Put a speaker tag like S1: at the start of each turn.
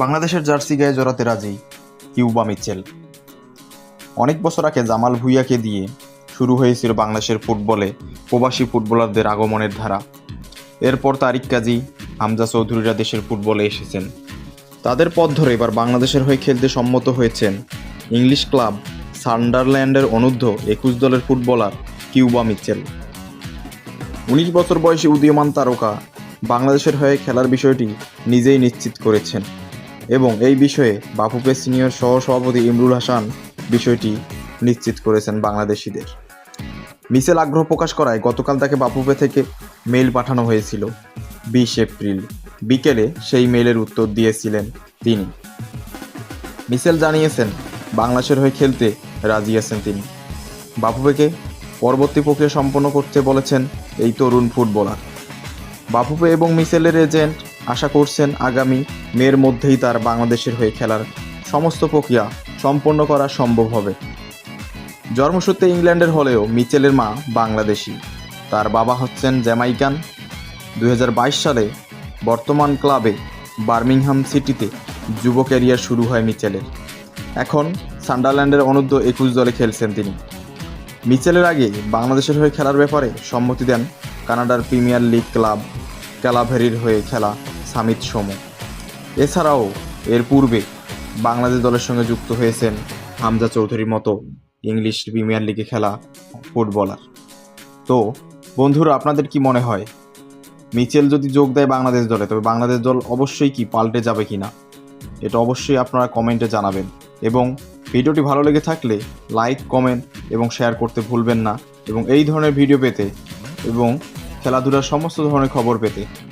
S1: বাংলাদেশের জার্সি গায়ে জড়াতে রাজি কিউবা মিচেল। অনেক বছর আগে জামাল ভুইয়াকে দিয়ে শুরু হয়েছিল বাংলাদেশের ফুটবলে প্রবাসী ফুটবলারদের আগমনের ধারা। এরপর তারিক কাজী, হামজা চৌধুরীরা দেশের ফুটবলে এসেছেন। তাদের পথ ধরে এবার বাংলাদেশের হয়ে খেলতে সম্মত হয়েছেন ইংলিশ ক্লাব সান্ডারল্যান্ডের অনূর্ধ্ব একুশ দলের ফুটবলার কিউবা মিচেল। উনিশ বছর বয়সী উদীয়মান তারকা বাংলাদেশের হয়ে খেলার বিষয়টি নিজেই নিশ্চিত করেছেন। এবং এই বিষয়ে বাফুপে সিনিয়র সহ সভাপতি ইমরুল হাসান বিষয়টি নিশ্চিত করেছেন বাংলাদেশিদের। মিসেল আগ্রহ প্রকাশ করায় গতকাল তাকে বাফুপে থেকে মেইল পাঠানো হয়েছিল। বিশ এপ্রিল বিকেলে সেই মেইলের উত্তর দিয়েছিলেন তিনি। মিসেল জানিয়েছেন, বাংলাদেশের হয়ে খেলতে রাজি আছেন তিনি। বাফুপেকে পরবর্তী প্রক্রিয়া সম্পন্ন করতে বলেছেন এই তরুণ ফুটবলার। বাফুপে এবং মিসেলের এজেন্ট আশা করছেন আগামী মের মধ্যেই তার বাংলাদেশের হয়ে খেলার সমস্ত প্রক্রিয়া সম্পন্ন করা সম্ভব হবে। জন্মসূত্রে ইংল্যান্ডের হলেও মিচেলের মা বাংলাদেশি। তার বাবা হচ্ছেন জ্যামাইকান। দু হাজার বাইশ সালে বর্তমান ক্লাবে বার্মিংহাম সিটিতে যুব ক্যারিয়ার শুরু হয় মিচেলের। এখন সান্ডারল্যান্ডের অনূর্ধ্ব একুশ দলে খেলছেন তিনি। মিচেলের আগে বাংলাদেশের হয়ে খেলার ব্যাপারে সম্মতি দেন কানাডার প্রিমিয়ার লিগ ক্লাব ক্যালাভেরির হয়ে খেলা সামিত সোমু। এছাড়াও, এর পূর্বে বাংলাদেশ দলের সঙ্গে যুক্ত হয়েছেন হামজা চৌধুরীর মতো ইংলিশ প্রিমিয়ার লিগে খেলা ফুটবলার। তো, বন্ধুরা, আপনাদের কি মনে হয়? মিচেল যদি যোগ দেয় বাংলাদেশ দলে, তবে বাংলাদেশ দল অবশ্যই কি পাল্টে যাবে কি না এটা অবশ্যই আপনারা কমেন্টে জানাবেন। এবং ভিডিওটি ভালো লেগে থাকলে লাইক, কমেন্ট এবং শেয়ার করতে ভুলবেন না। এবং এই ধরনের ভিডিও পেতে এবং খেলাধুলার সমস্ত ধরনের খবর পেতে